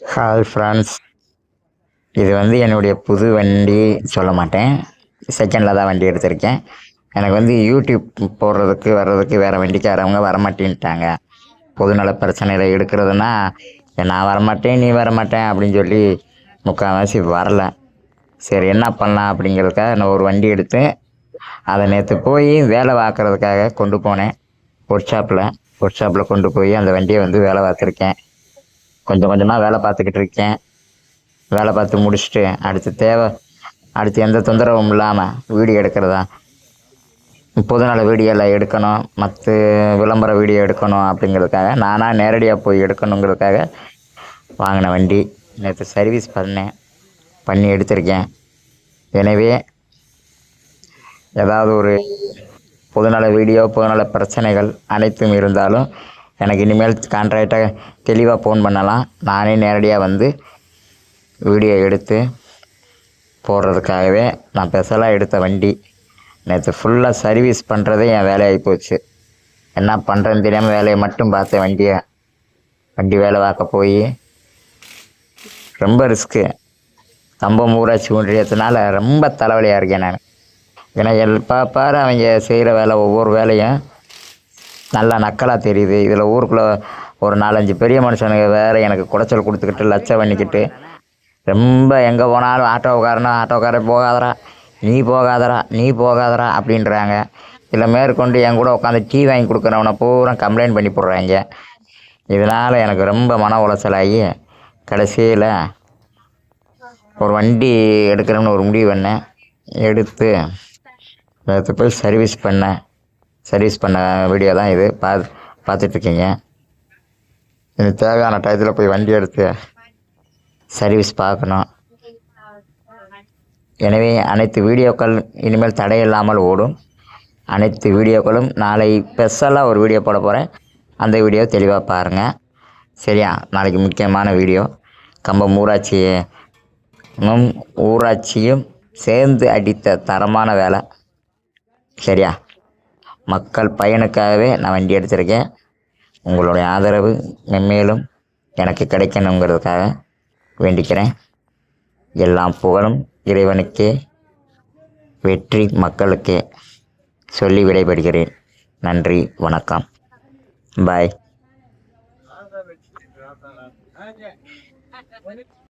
Hi friends இது வந்து என்னுடைய புது வண்டி சொல்ல மாட்டேன். செகண்டில் தான் வண்டி எடுத்திருக்கேன். எனக்கு வந்து யூடியூப் போடுறதுக்கு வர்றதுக்கு வேறு வண்டிக்காரவங்க வரமாட்டேன்ட்டாங்க. பொதுநல பிரச்சனையில் எடுக்கிறதுனா நான் வரமாட்டேன் நீ வரமாட்டேன் அப்படின்னு சொல்லி முக்கால்வாசி வரல. சரி என்ன பண்ணலாம் அப்படிங்கிறதுக்காக நான் ஒரு வண்டி எடுத்து அதை நேற்று போய் வேலை பார்க்குறதுக்காக கொண்டு போனேன். ஒர்க் ஷாப்பில் ஒர்க் ஷாப்பில் கொண்டு போய் அந்த வண்டியை வந்து வேலை பார்த்துருக்கேன். கொஞ்சம் கொஞ்சமாக வேலை பார்த்துக்கிட்டு இருக்கேன். வேலை பார்த்து முடிச்சுட்டு அடுத்து தேவை அடுத்து எந்த தொந்தரவும் இல்லாமல் வீடியோ எடுக்கிறதா? பொதுநல வீடியோவில் எடுக்கணும். மற்ற விளம்பர வீடியோ எடுக்கணும் அப்படிங்கிறதுக்காக நானாக நேரடியாக போய் எடுக்கணுங்கிறதுக்காக வாங்கின வண்டி. நேற்று சர்வீஸ் பண்ணேன். பண்ணி எடுத்திருக்கேன். எனவே ஏதாவது ஒரு பொதுநல வீடியோ பொதுநல பிரச்சனைகள் அனைத்தும் இருந்தாலும் எனக்கு இனிமேல் கான்ட்ராக்டாக தெளிவாக ஃபோன் பண்ணலாம். நானே நேரடியாக வந்து வீடியோ எடுத்து போடுறதுக்காகவே நான் ஸ்பெஷலாக எடுத்த வண்டி. நேற்று ஃபுல்லாக சர்வீஸ் பண்ணுறதே என் வேலையாகி போச்சு. என்ன பண்ணுறேன்னு தெரியாமல் வேலையை மட்டும் பார்த்தேன் வண்டியை. வண்டி வேலை பார்க்க போய் ரொம்ப ரிஸ்க்கு கம்பம் ஊராட்சி ஒன்றியத்தினால ரொம்ப தலைவலியாக இருக்கேன் நான். ஏன்னா எல் பாப்பாரு அவங்க செய்கிற வேலை ஒவ்வொரு வேலையும் நல்லா நக்கலாக தெரியுது. இதில் ஊருக்குள்ளே ஒரு நாலஞ்சு பெரிய மனுஷனுங்க வேறு எனக்கு குடைச்சல் கொடுத்துக்கிட்டு லட்சம் பண்ணிக்கிட்டு. ரொம்ப எங்கே போனாலும் ஆட்டோக்காரனா ஆட்டோக்காரன் போகாதடா. நீ போகாதடா நீ போகாதடா அப்படின்றாங்க. இதில் மேற்கொண்டு என் கூட உட்காந்து டீ வாங்கி கொடுக்குறவனை பூரா கம்ப்ளைண்ட் பண்ணி போடுறாங்க. இதனால் எனக்கு ரொம்ப மன உளைச்சலாகி கடைசியில் ஒரு வண்டி எடுக்கிறோம்னு ஒரு முடிவு பண்ணேன். எடுத்து எடுத்து போய் சர்வீஸ் பண்ணேன். சர்வீஸ் பண்ண வீடியோ தான் இது. பா பார்த்துட்ருக்கீங்க. எனக்கு தேவையான டயத்தில் போய் வண்டி எடுத்து சர்வீஸ் பார்க்கணும். எனவே அனைத்து வீடியோக்கள் இனிமேல் தடையில்லாமல் ஓடும். அனைத்து வீடியோக்களும் நாளை ஸ்பெஷலாக ஒரு வீடியோ போட போகிறேன் அந்த வீடியோ தெளிவாக பாருங்கள் சரியா? நாளைக்கு முக்கியமான வீடியோ கம்பம் ஊராட்சியும் ஊராட்சியும் சேர்ந்து அடித்த தரமான வேலை. சரியா? மக்கள் பயனுக்காகவே நான் வண்டி எடுத்திருக்கேன். உங்களுடைய ஆதரவு மென்மேலும் எனக்கு கிடைக்கணுங்கிறதுக்காக வேண்டிக்கிறேன். எல்லாம் புகழும் இறைவனுக்கே வெற்றி மக்களுக்கே சொல்லி விடைபெறுகிறேன். நன்றி வணக்கம். பாய்.